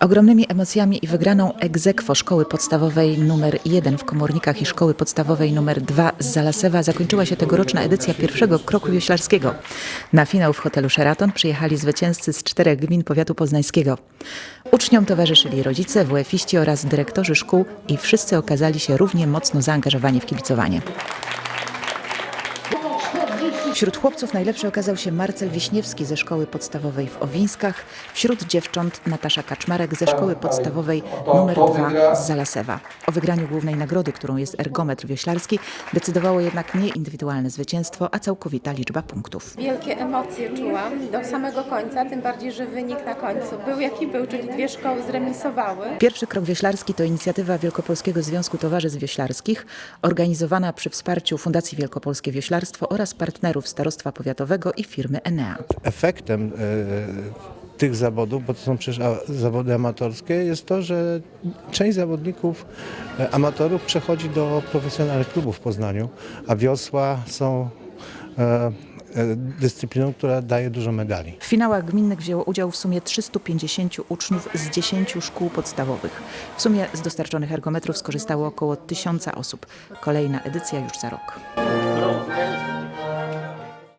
Ogromnymi emocjami i wygraną egzekwo szkoły podstawowej numer 1 w Komornikach i szkoły podstawowej numer 2 z Zalasewa zakończyła się tegoroczna edycja pierwszego kroku wioślarskiego. Na finał w hotelu Sheraton przyjechali zwycięzcy z czterech gmin powiatu poznańskiego. Uczniom towarzyszyli rodzice, WF-iści oraz dyrektorzy szkół i wszyscy okazali się równie mocno zaangażowani w kibicowanie. Wśród chłopców najlepszy okazał się Marcel Wiśniewski ze szkoły podstawowej w Owińskach, wśród dziewcząt Natasza Kaczmarek ze szkoły podstawowej numer 2 z Zalasewa. O wygraniu głównej nagrody, którą jest ergometr wioślarski, decydowało jednak nie indywidualne zwycięstwo, a całkowita liczba punktów. Wielkie emocje czułam do samego końca, tym bardziej, że wynik na końcu był jaki był, czyli dwie szkoły zremisowały. Pierwszy krok wioślarski to inicjatywa Wielkopolskiego Związku Towarzystw Wioślarskich, organizowana przy wsparciu Fundacji Wielkopolskie Wioślarstwo oraz partnerów Starostwa Powiatowego i firmy Enea. efektem e, tych zawodów, bo to są przecież a, zawody amatorskie, jest to, że część zawodników e, amatorów przechodzi do profesjonalnych klubów w Poznaniu, a wiosła są e, dyscypliną, która daje dużo medali. W finałach gminnych wzięło udział w sumie 350 uczniów z 10 szkół podstawowych. W sumie z dostarczonych ergometrów skorzystało około 1000 osób. Kolejna edycja już za rok.